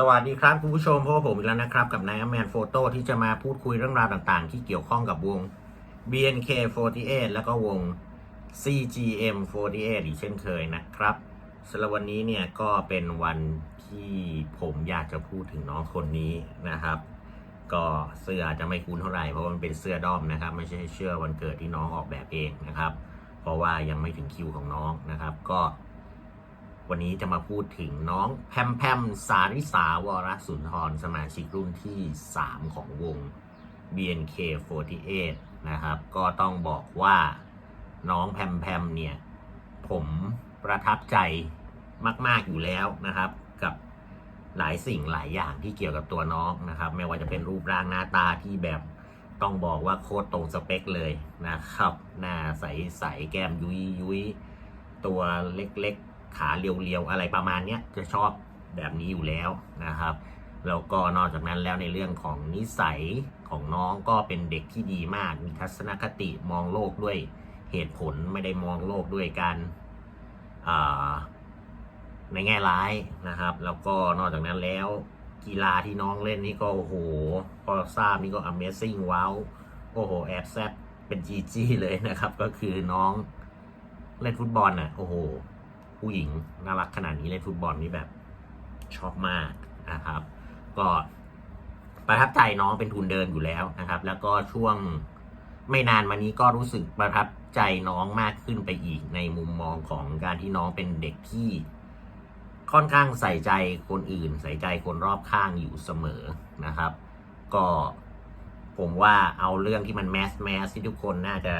สวัสดีครับคุณผู้ชมพบกับผมอีกแล้วนะครับ กับนายแมนโฟโต้ที่จะมาพูดคุยเรื่องราวต่างๆ ที่เกี่ยวข้องกับวง BNK48 แล้วก็วง CGM48 อีกเช่นเคยนะครับสำหรับวันนี้เนี่ยก็เป็นวันที่ผมอยากจะพูดถึงน้องคนนี้นะครับ ก็เสื้ออาจจะไม่คุ้นเท่าไหร่เพราะมันเป็นเสื้อด้อมนะครับ ไม่ใช่เสื้อวันเกิดที่น้องออกแบบเองนะครับ เพราะว่ายังไม่ถึงคิวของน้องนะครับ ก็ วันนี้จะมาพูดถึงน้องแพมแพมสาริสาวรสุนทรสมาชิกรุ่นที่ 3 ของวง BNK48 นะครับ ก็ต้องบอกว่าน้องแพมแพมเนี่ย ผมประทับใจมาก ๆ อยู่แล้วนะครับ กับหลายสิ่งหลายอย่างที่เกี่ยวกับตัวน้องนะครับ ไม่ว่าจะเป็นรูปร่างหน้าตาที่แบบต้องบอกว่าโคตรตรงสเปคเลยนะครับ หน้าใส ๆ แก้มยุยยุยตัวเล็ก ขาเรียวๆอะไรประมาณเนี้ยจะชอบแบบนี้อยู่แล้วนะครับแล้วก็นอกจากนั้นแล้วในเรื่องของนิสัยของน้องก็เป็นเด็กที่ดีมาก มีทัศนคติมองโลกด้วยเหตุผลไม่ได้มองโลกด้วยการในแง่ร้ายนะครับ แล้วก็นอกจากนั้นแล้วกีฬาที่น้องเล่นนี่ก็โอ้โหพอทราบนี่ก็ Amazing ว้าวโอ้โหแอบแซบเป็นจีจีเลยนะครับ ก็คือน้องเล่นฟุตบอลน่ะโอ้โห ผู้หญิงน่ารักขนาดนี้เล่นฟุตบอลนี่แบบชอบมากนะครับ ก็ประทับใจน้องเป็นทุนเดินอยู่แล้วนะครับ แล้วก็ช่วงไม่นานมานี้ก็รู้สึกประทับใจน้องมากขึ้นไปอีกในมุมมองของการที่น้องเป็นเด็กที่ค่อนข้างใส่ใจคนอื่น ใส่ใจคนรอบข้างอยู่เสมอนะครับ ก็ผมว่าเอาเรื่องที่มันแมสแมสที่ทุกคนน่าจะ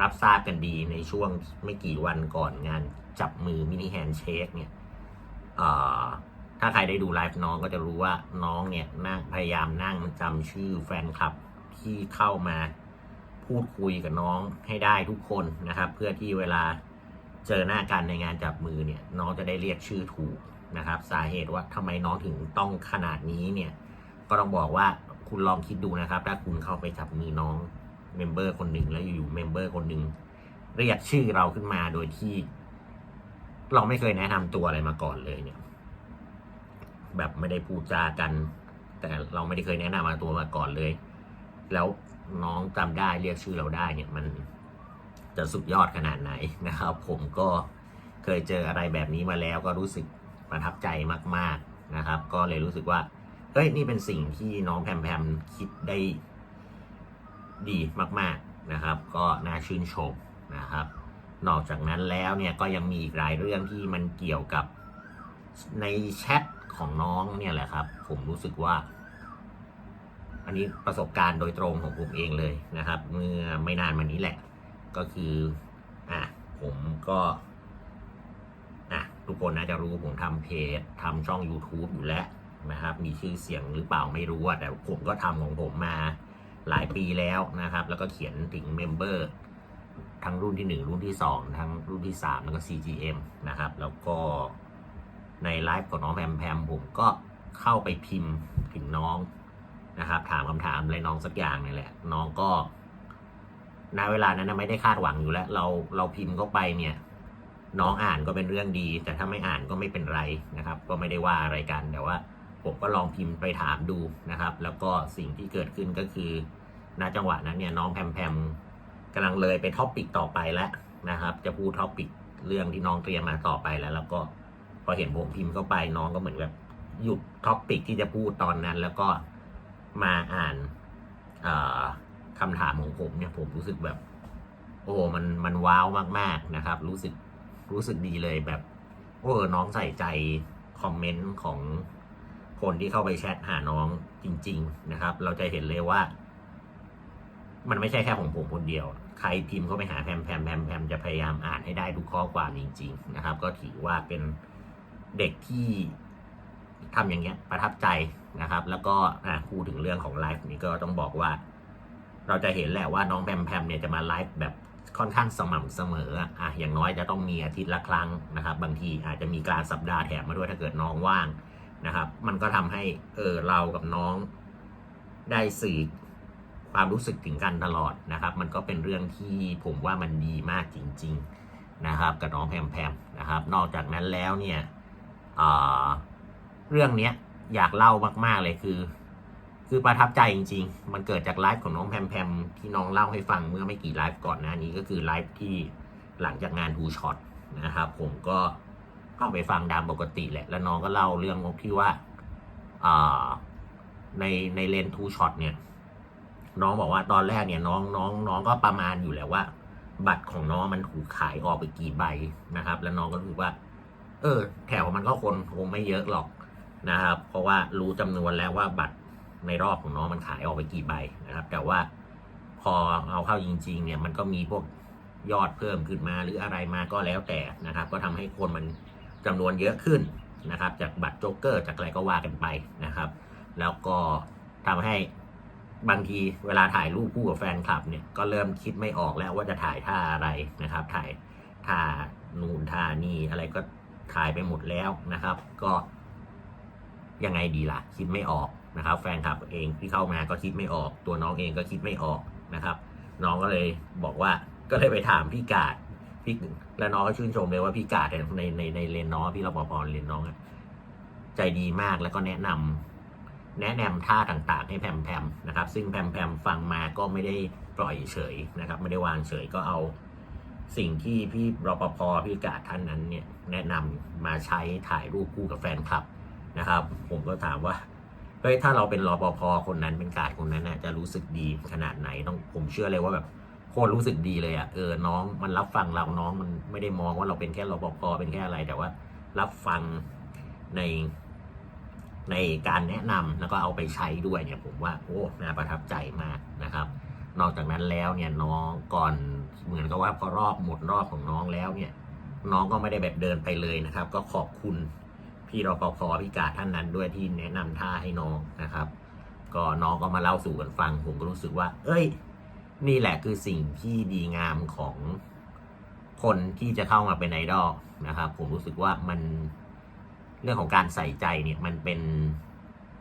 รับทราบกันดีในช่วงไม่กี่วันก่อนงาน จับมือมินิแฮนเชคเนี่ยถ้าใครได้ดูไลฟ์น้องก็จะรู้ว่าน้องเนี่ยนั่งพยายามนั่งจำชื่อแฟนคลับที่เข้ามาพูดคุยกับน้องให้ได้ทุกคนนะครับ เพื่อที่เวลาเจอหน้ากันในงานจับมือเนี่ยน้องจะได้เรียกชื่อถูกนะครับ สาเหตุว่าทำไมน้องถึงต้องขนาดนี้เนี่ย ก็ต้องบอกว่าคุณลองคิดดูนะครับ ถ้าคุณเข้าไปจับมือน้องเมมเบอร์คนหนึ่งแล้วอยู่เมมเบอร์คนหนึ่งเรียกชื่อเราขึ้นมาโดยที่ เราไม่เคยแนะนำตัวอะไรมาก่อนเลยเนี่ย แบบไม่ได้พูดจากัน แต่เราไม่ได้เคยแนะนำมาตัวมาก่อนเลย แล้วน้องจำได้เรียกชื่อเราได้เนี่ยมันจะสุดยอดขนาดไหนนะครับ ผมก็เคยเจออะไรแบบนี้มาแล้วก็รู้สึกประทับใจมาก ๆนะครับ ก็เลยรู้สึกว่าเฮ้ยนี่เป็นสิ่งที่น้องแพมแพมคิดได้ดีมาก ๆนะครับ ก็น่าชื่นชมนะครับ นอกจากนั้นแล้วเนี่ยก็ยังมีอีกหลายเรื่องที่มันเกี่ยวกับในแชทของน้องเนี่ยแหละครับ ผมรู้สึกว่า อันนี้ประสบการณ์โดยตรงของผมเองเลยนะครับ เมื่อไม่นานมานี้แหละ ก็คืออะผมก็อะทุกคนน่าจะรู้ผมทำเพจทำช่อง YouTube อยู่แล้วนะครับ มีชื่อเสียงหรือเปล่าไม่รู้แต่ผมก็ทำของผมมาหลายปีแล้วนะครับ แล้วก็เขียนถึงเมมเบอร์ ทั้งรุ่นที่ 1 รุ่นที่ 2 ทั้งรุ่นที่ 3 แล้วก็ CGM นะครับ แล้วก็ในไลฟ์ของน้องแพมแพมผมก็เข้าไปพิมพ์ถึงน้องนะครับ ถามคำถามอะไรน้องสักอย่างนี่แหละ น้องก็ณเวลานั้นไม่ได้คาดหวังอยู่แล้ว เราเราพิมพ์เข้าไปเนี่ย น้องอ่านก็เป็นเรื่องดี แต่ถ้าไม่อ่านก็ไม่เป็นไรนะครับ ก็ไม่ได้ว่าอะไรกันแต่ว่า ผมก็ลองพิมพ์ไปถามดูนะครับ แล้วก็สิ่งที่เกิดขึ้นก็คือณจังหวะนั้นเนี่ยน้องแพมแพม กำลังเลยไปท็อปปิกต่อไปแล้วนะครับ จะพูดท็อปปิกเรื่องที่น้องเตรียมมาต่อไปแล้ว แล้วก็พอเห็นผมพิมพ์เข้าไปน้องก็เหมือนแบบหยุดท็อปปิกที่จะพูดตอนนั้น แล้วก็มาอ่านคำถามของผมเนี่ยผมรู้สึกแบบ โอ้มันมันว้าวมากๆนะครับ รู้สึกรู้สึกดีเลยแบบโอ้น้องใส่ใจคอมเมนต์ของคนที่เข้าไปแชทหาน้องจริง ๆ นะครับ เราจะเห็นเลยว่า มันไม่ใช่แค่ของผมคนเดียว ใครพิมพ์เข้าไปหาแพมแพมแพมแพมจะพยายามอ่านให้ได้ทุกข้อความจริง ๆ นะครับ ก็ถือว่าเป็นเด็กที่ทำอย่างเงี้ยประทับใจนะครับ แล้วก็อะพูดถึงเรื่องของไลฟ์นี้ก็ต้องบอกว่า เราจะเห็นแหละว่าน้องแพมแพมเนี่ยจะมาไลฟ์แบบค่อนข้างสม่ำเสมออะอย่างน้อยจะต้องมีอาทิตย์ละครั้งนะครับ บางทีอาจจะมีกลารสัปดาห์แถมมาด้วยถ้าเกิดน้องว่างนะครับ มันก็ทำให้เออเรากับน้องได้สื่อ ความรู้สึกถึงกันตลอดนะครับ มันก็เป็นเรื่องที่ผมว่ามันดีมากจริง ๆนะครับกับน้องแพมแพมนะครับ นอกจากนั้นแล้วเนี่ยเเรื่องเนี้ยอยากเล่ามากๆเลยคือ คือประทับใจจริง ๆ มันเกิดจากไลฟ์ของน้องแพมแพมที่น้องเล่าให้ฟังเมื่อไม่กี่ไลฟ์ก่อนหน้านี้ก็คือไลฟ์ที่หลังจากงานทูช็อตนะครับ ผมก็เข้าไปฟังตามปกติแหละ แล้วน้องก็เล่าเรื่องที่ว่าอ่าในในเลนทูช็อตเนี่ย น้องบอกว่าตอนแรกเนี่ยน้องน้องน้องก็ประมาณอยู่แล้วว่า บัตรของน้องมันถูกขายออกไปกี่ใบนะครับ แล้วน้องก็รู้ว่า เออ แถวมันก็คนคงไม่เยอะหรอกนะครับ เพราะว่ารู้จำนวนแล้วว่าบัตรในรอบของน้องมันขายออกไปกี่ใบนะครับ แต่ว่าพอเอาเข้าจริง ๆ เนี่ยมันก็มีพวกยอดเพิ่มขึ้นมาหรืออะไรมาก็แล้วแต่นะครับ ก็ทำให้คนมันจำนวนเยอะขึ้นนะครับ จากบัตรโจ๊กเกอร์จากอะไรก็ว่ากันไปนะครับ แล้วก็ทำให้ บางทีเวลาถ่ายรูปคู่กับแฟนคลับเนี่ยก็เริ่มคิดไม่ออกแล้วว่าจะถ่ายท่าอะไรนะครับ ถ่ายท่านูนท่านี่อะไรก็ถ่ายไปหมดแล้วนะครับ ก็ยังไงดีล่ะ คิดไม่ออกนะครับ แฟนคลับเองที่เข้ามาก็คิดไม่ออก ตัวน้องเองก็คิดไม่ออกนะครับ น้องก็เลยบอกว่าก็เลยไปถามพี่กาดพี่แล้วน้องก็ชื่นชมเลยว่าพี่กาดเนี่ยในในในเลนน้องพี่รปภเลนน้องอใจดีมากแล้วก็แนะนำ แนะนำท่าต่างๆ ให้แพมแพมนะครับ ซึ่งแพมแพมฟังมาก็ไม่ได้ปล่อยเฉยนะครับ ไม่ได้วางเฉยก็เอาสิ่งที่พี่รปภพี่กาดท่านนั้นเนี่ยแนะนำมาใช้ถ่ายรูปคู่กับแฟนคลับนะครับ ผมก็ถามว่าเฮ้ยถ้าเราเป็นรปภคนนั้นเป็นกาดคนนั้นน่ะจะรู้สึกดีขนาดไหนต้องผมเชื่อเลยว่าแบบโคตรรู้สึกดีเลยอะ่ะเออน้องมันรับฟังเราน้องมันไม่ได้มองว่าเราเป็นแค่รปภเป็นแค่อะไรแต่ว่า รับฟังใน ในการแนะนำแล้วก็เอาไปใช้ด้วยเนี่ยผมว่าโอ้น่าประทับใจมากนะครับ นอกจากนั้นแล้วเนี่ยน้องก่อนเหมือนกับว่าพอรอบหมดรอบของน้องแล้วเนี่ย น้องก็ไม่ได้แบบเดินไปเลยนะครับ ก็ขอบคุณพี่รปภพี่กาท่านนั้นด้วยที่แนะนำท่าให้น้องนะครับ ก็น้องก็มาเล่าสู่กันฟังผมก็รู้สึกว่า เอ้ย นี่แหละคือสิ่งที่ดีงามของคนที่จะเข้ามาเป็นไอดอลนะครับ ผมรู้สึกว่ามัน เรื่องของการใส่ใจเนี่ยมันเป็น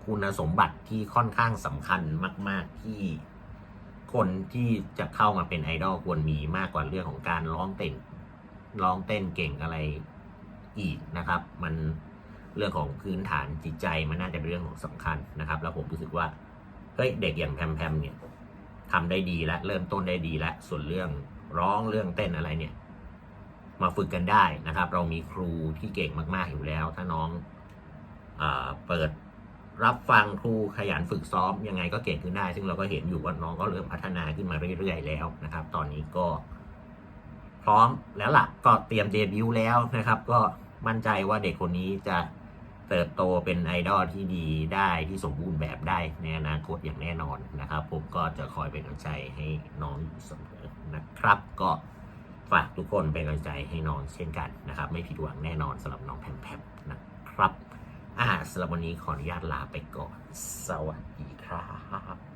คุณสมบัติที่ค่อนข้างสำคัญมาก ๆ ที่คนที่จะเข้ามาเป็นไอดอลควรมีมากกว่าเรื่องของการร้องเต้นร้องเต้นเก่งอะไรอีกนะครับ มันเรื่องของพื้นฐานจิตใจมันน่าจะเป็นเรื่องของสำคัญนะครับ แล้วผมรู้สึกว่าเฮ้ยเด็กอย่างแพมแพมเนี่ยทำได้ดีแล้วเริ่มต้นได้ดีแล้วส่วนเรื่องร้องเรื่องเต้นอะไรเนี่ย มาฝึกกันได้นะครับ เรามีครูที่เก่งมาก ๆ อยู่แล้ว ถ้าน้องเออเปิดรับฟังครูขยันฝึกซ้อมยังไงก็เก่งขึ้นได้ ซึ่งเราก็เห็นอยู่ว่าน้องก็เริ่มพัฒนาขึ้นมาเรื่อยๆแล้วนะครับ ตอนนี้ก็ พร้อมแล้วล่ะ ก็เตรียมเดบิวต์แล้วนะครับ ก็มั่นใจว่าเด็กคนนี้จะเติบโตเป็นไอดอลที่ดีได้ที่สมบูรณ์แบบได้ในอนาคตอย่างแน่นอนนะครับ ผมก็จะคอยเป็นกำลังใจให้น้องอยู่เสมอนะครับ ก็ ฝากทุกคนเป็นกำลังใจให้น้องเช่นกันนะครับ ไม่ผิดหวังแน่นอนสำหรับน้องแพมแพมนะครับอ่าสำหรับวันนี้ขออนุญาตลาไปก่อน สวัสดีครับ